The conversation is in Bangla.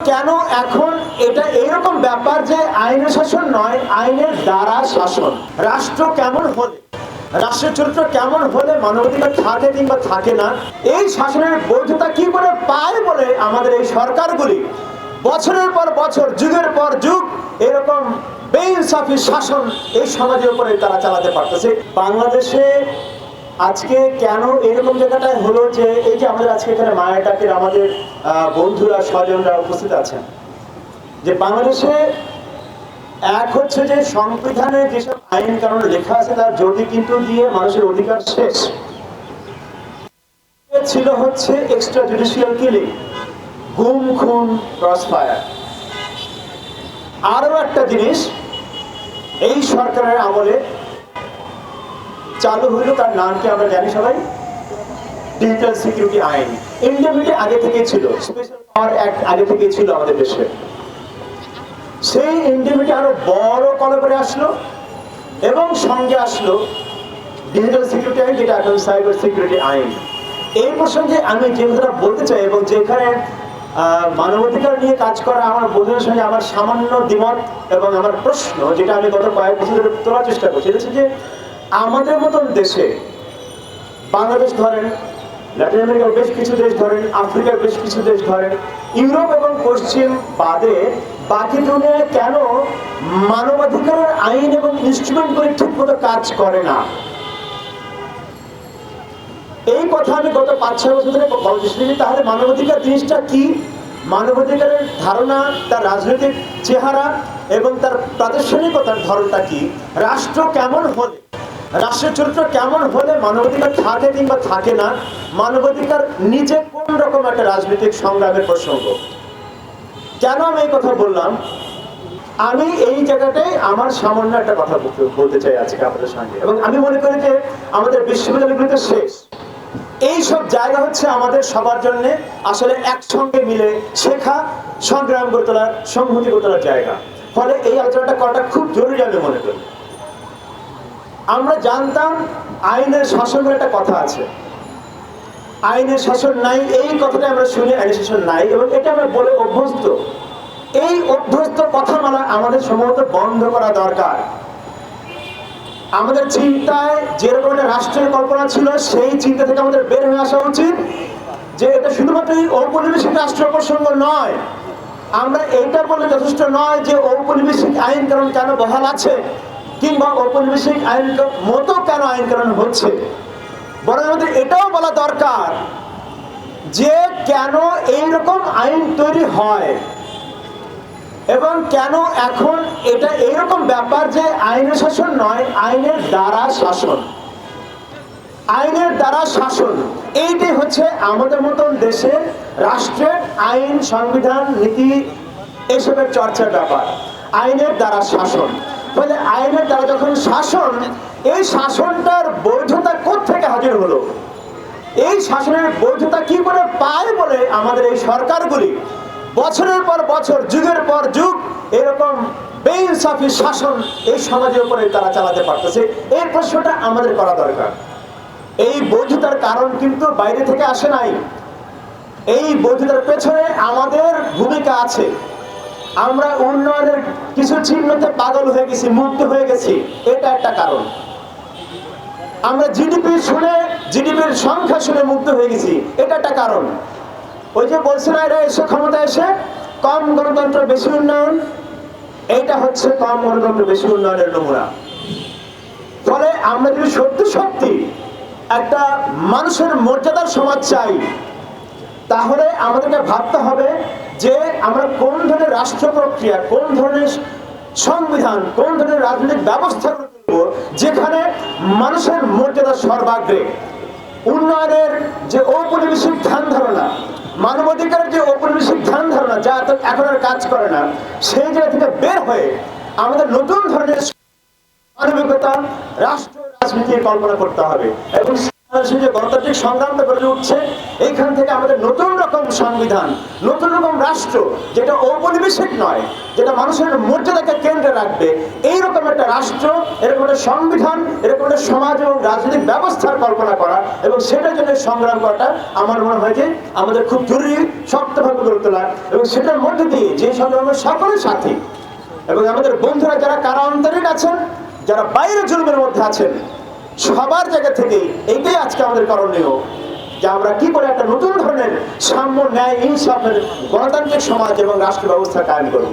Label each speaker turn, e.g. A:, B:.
A: কেন এখন এটা এরকম ব্যাপার যে আইনের শাসন নয়, আইনের দ্বারা শাসন। রাষ্ট্র কেমন হলে, রাষ্ট্রের চরিত্র কেমন হলে মানবাধিকার থাকে কিংবা থাকে না, এই শাসনের বৈধতা কি করে পায় বলে আমাদের এই সরকারগুলি? বছরের পর বছর, যুগের পর যুগ, এরকম বেইনসাফি শাসন এই সমাজের উপরে তারা চালাতে পারতেছে। বাংলাদেশে আজকে কেন এরকম জায়গাটায় হলো যে এই যে আমাদের আজকে এখানে মায়ের ডাকের আমাদের বন্ধুরা স্বজনরা উপস্থিত আছেন, যে বাংলাদেশে এক হচ্ছে যে সংবিধানে যেসব আইন কানুন লেখা আছে তার যদি কিন্তু দিয়ে মানুষের অধিকার শেষ। ছিল হচ্ছে এক্সট্রা জুডিশিয়াল কিলিং গুম, খুন ক্রস ফায়ার আরও একটা জিনিস, এই সরকারের আমলে চালু হইল তার নাম কি আমরা জানি সবাই? ডিজিটাল সিকিউরিটি আইন ইন্ডিয়ামিটি আগে থেকে ছিল। স্পেশাল পাওয়ার অ্যাক্ট আগে থেকে ছিল আমাদের দেশে। সেই ইন্ডিয়ামিটি আরও বড় কলপরে আসলো এবং সঙ্গে আসলো ডিজিটাল সিকিউরিটি আইন যেটা এখন সাইবার সিকিউরিটি আইন এই প্রসঙ্গে আমি যে কথাটা বলতে চাই এবং যেখানে মানবাধিকার নিয়ে কাজ করা আমার বন্ধুদের সঙ্গে আমার সামান্য দ্বিমত এবং আমার প্রশ্ন, যেটা আমি গত কয়েক বছর ধরে তোলার চেষ্টা করছি যে আমাদের মতন দেশে বাংলাদেশ ধরেন ল্যাটিন আমেরিকার বেশ কিছু দেশ ধরেন আফ্রিকার বেশ কিছু দেশ ধরেন ইউরোপ এবং পশ্চিম বাদে বাকি দুনিয়ায় কেন মানবাধিকারের আইন এবং ইনস্ট্রুমেন্টগুলি ঠিকমতো কাজ করে না? এই কথা আমি গত পাঁচ, ছয় বছর ধরে করছি তাহলে মানবাধিকার জিনিসটা কি? মানবাধিকারের ধারণা, তার রাজনৈতিক চেহারা এবং তার প্রাতিষ্ঠানিকতার ধরনটা কি? রাষ্ট্র কেমন হলে রাষ্ট্রের চরিত্র কেমন হলে মানবাধিকার থাকে কিংবা থাকে না, মানবাধিকার নিজে কোন রকম একটা রাজনৈতিক সংগ্রামের প্রসঙ্গ? কেন আমি এই কথা বললাম? আমি এই জায়গাটায় আমার সামান্য একটা কথা বলতে- চাই আজকে আপনাদের সঙ্গে। এবং আমি মনে করি যে আমাদের বিশ্ববিদ্যালয়গুলিতে শেষ। এই সব জায়গা হচ্ছে আমাদের সবার জন্য আসলে একসঙ্গে মিলে শেখা, সংগ্রাম করে তোলার, সংহতি করে তোলার জায়গা। ফলে এই আলোচনাটা করাটা খুব জরুরি আমি মনে করি। আমরা জানতাম আইনের শাসন একটা কথা আছে। আইনের শাসন নাই, এই কথাটা আমরা শুনি আইনের শাসন নাই এবং এটা আমরা বলে অভ্যস্ত। এই অভ্যস্ত কথা কথামালা আমাদের সম্ভবত বন্ধ করা দরকার। আমাদের চিন্তায় যে একটা রাষ্ট্রের কল্পনা ছিল, সেই চিন্তা থেকে আমাদের বের হয়ে আসা উচিত যে এটা শুধুমাত্র এই ঔপনিবেশিক রাষ্ট্র প্রসঙ্গ নয়। আমরা এইটা বললে যথেষ্ট নয় যে ঔপনিবেশিক আইন কানুন কেন বহাল আছে। কিংবা ঔপনিবেশিক আইন মতো কেন আইন কানুন হচ্ছে? বরং আমাদের এটাও বলা দরকার যে কেন এইরকম আইন তৈরি হয় এবং কেন এখন এটা এইরকম ব্যাপার যে আইনের শাসন নয়, আইনের দ্বারা শাসন। আইনের দ্বারা শাসন, এইটাই হচ্ছে আমাদের মতন দেশের রাষ্ট্রের আইন, সংবিধান, নীতি, এসবের চর্চার ব্যাপার। আইনের দ্বারা শাসন। ফলে আইনের দ্বারা যখন শাসন, এই শাসনটার বৈধতা কোত্থেকে হাজির হলো? এই শাসনের বৈধতা কি করে পায় বলে আমাদের এই সরকারগুলি? বছরের পর বছর, যুগের পর যুগ, এরকম বেইনসাফি শাসন এই সমাজের উপরে তারা চালাতে পারতেছে। এই প্রশ্নটা আমাদের করা দরকার। এই বৈধতার কারণ কিন্তু বাইরে থেকে আসে নাই। এই বৈধতার পেছনে আমাদের ভূমিকা আছে। আমরা উন্নয়নের কিছু চিহ্নতে পাগল হয়ে গেছি, মুক্ত হয়ে গেছি, এটা একটা কারণ। আমরা জিডিপি শুনে জিডিপির সংখ্যা শুনে মুগ্ধ হয়ে গেছি, এটা একটা কারণ। ওই যে বলছে না, এরা এসে ক্ষমতা এসে কম গণতন্ত্র, বেশি উন্নয়ন এইটা হচ্ছে কম গণতন্ত্র, বেশি উন্নয়নের নমুনা। ফলে আমরা যদি সত্যি সত্যি একটা মানুষের মর্যাদার সমাজ চাই, তাহলে আমাদেরকে ভাবতে হবে যে আমরা কোন ধরনের রাষ্ট্র প্রক্রিয়া, কোন ধরনের সংবিধান, কোন ধরনের রাজনৈতিক ব্যবস্থা যেখানে মানুষের মর্যাদা সর্বাগ্রে। উন্নয়নের যে ঔপনিবেশিক ধ্যান ধারণা, মানবাধিকারের যে ঔপনিবেশিক ধ্যান ধারণা, যা এত এখন আর কাজ করে না, সেই জায়গা থেকে বের হয়ে আমাদের নতুন ধরনের মানবিকতা, রাষ্ট্র রাজনীতির কল্পনা করতে হবে। এবং যে গণতান্ত্রিক সংগ্রামটা গড়ে উঠছে, এইখান থেকে আমাদের নতুন রকম সংবিধান, নতুন রকম রাষ্ট্র, যেটা ঔপনিবেশিক নয়, যেটা মানুষের মর্যাদাকে কেন্দ্রে রাখবে, এইরকম একটা রাষ্ট্র, এরকম একটা সংবিধান, এরকম একটা সমাজ এবং রাজনৈতিক ব্যবস্থার কল্পনা করা এবং সেটার জন্য সংগ্রাম করাটা আমার মনে হয় যে আমাদের খুব জরুরি, শক্তভাবে গড়ে তোলা এবং সেটার মধ্যে দিয়ে যে সংগ্রামের সকলের সাথী এবং আমাদের বন্ধুরা যারা কারা অন্তরিক আছেন, যারা বাইরে জুলুমের মধ্যে আছেন সবার জায়গা থেকে এইটাই আজকে আমাদের করণীয় যে আমরা কি করে একটা নতুন ধরনের সাম্য ন্যায়, ইনসাফের গণতান্ত্রিক সমাজ এবং রাষ্ট্র ব্যবস্থা কায়েম করব।